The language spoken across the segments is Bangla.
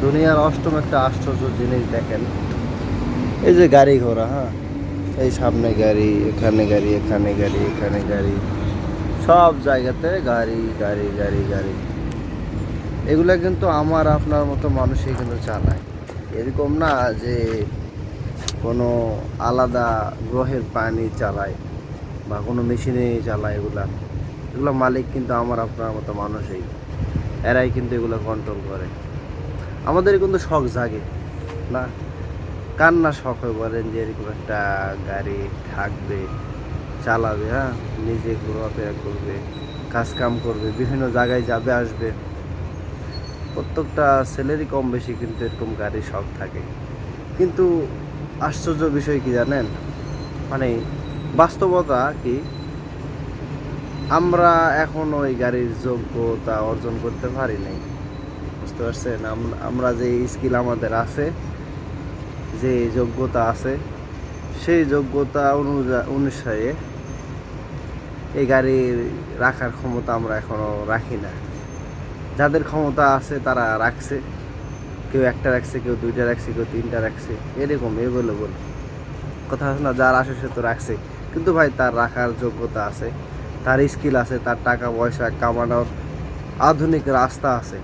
দুনিয়ার অষ্টম একটা আশ্চর্য জিনিস দেখেন। এই যে গাড়ি ঘোড়া হ্যাঁ? এই সামনে গাড়ি, এখানে গাড়ি এখানে গাড়ি এখানে গাড়ি। সব জায়গাতে গাড়ি গাড়ি গাড়ি গাড়ি। এগুলো কিন্তু আমার, আপনার মতো মানুষই কিন্তু চালায়। এরকম না যে কোনো আলাদা গ্রহের পানি চালায় বা কোনো মেশিনে চালায় এগুলা। এগুলো মালিক কিন্তু আমার, আপনার মতো মানুষই। এরাই কিন্তু এগুলো কন্ট্রোল করে। আমাদের কিন্তু শখ জাগে, না? কার না শখ হয়ে, বলেন যে এরকম একটা গাড়ি থাকবে, চালাবে হ্যাঁ? নিজে ঘোরাফেরা করবে কাজ কাম করবে, বিভিন্ন জায়গায় যাবে, আসবে। প্রত্যেকটা ছেলেরই কম বেশি কিন্তু এরকম গাড়ির শখ থাকে। কিন্তু আশ্চর্য বিষয় কি জানেন? মানে বাস্তবতা কি? আমরা এখন ওই গাড়ির যোগ্যতা অর্জন করতে পারি নাই। বুঝতে পারছেন? আমরা যে স্কিল আমাদের আছে, যে যোগ্যতা আছে, সেই যোগ্যতা অনুসারে এই গাড়ি রাখার ক্ষমতা আমরা এখনও রাখি না। যাদের ক্ষমতা আছে তারা রাখছে। কেউ একটা রাখছে, কেউ দুইটা রাখছে, কেউ তিনটা রাখছে, এরকম এভেলেবল কথা আছে না, যার আসে সে তো রাখছে। কিন্তু ভাই, তার রাখার যোগ্যতা আছে, তার স্কিল আছে, তার টাকা পয়সা কামানোর আধুনিক রাস্তা আছে।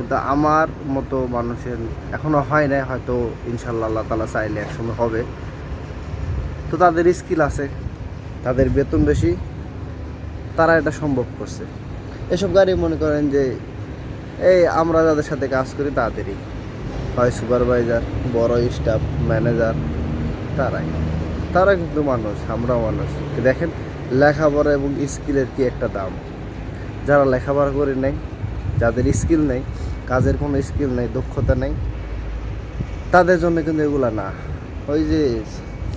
কিন্তু আমার মতো মানুষের এখনও হয় নাই, হয়তো ইনশাল্লাহ আল্লাহ তালা চাইলে একসময় হবে। তো তাদের স্কিল আছে, তাদের বেতন বেশি, তারা এটা সম্ভব করছে। এসব গাড়ি মনে করেন যে, এই আমরা যাদের সাথে কাজ করি তাদেরই। হয় সুপারভাইজার, বড় স্টাফ ম্যানেজার তারাই। তারা কিন্তু মানুষ, আমরাও মানুষ। দেখেন, লেখাপড়া এবং স্কিলের কি একটা দাম? যারা লেখাপড়া করে নেই যাদের স্কিল নেই কাজের কোনো স্কিল নেই, দক্ষতা নেই। তাদের জন্য কিন্তু এগুলা না। ওই যে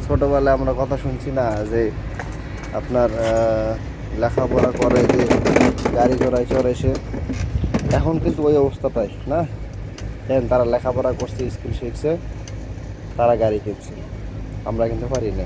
ছোটোবেলায় আমরা কথা শুনছি না যে আপনার লেখাপড়া করে যে গাড়ি ঘোড়ায় চড়ে সে। এখন কিন্তু ওই অবস্থাটাই, না? দেখেন, তারা লেখাপড়া করছে স্কিল শিখছে, তারা গাড়ি কিনছে। আমরা কিন্তু পারি না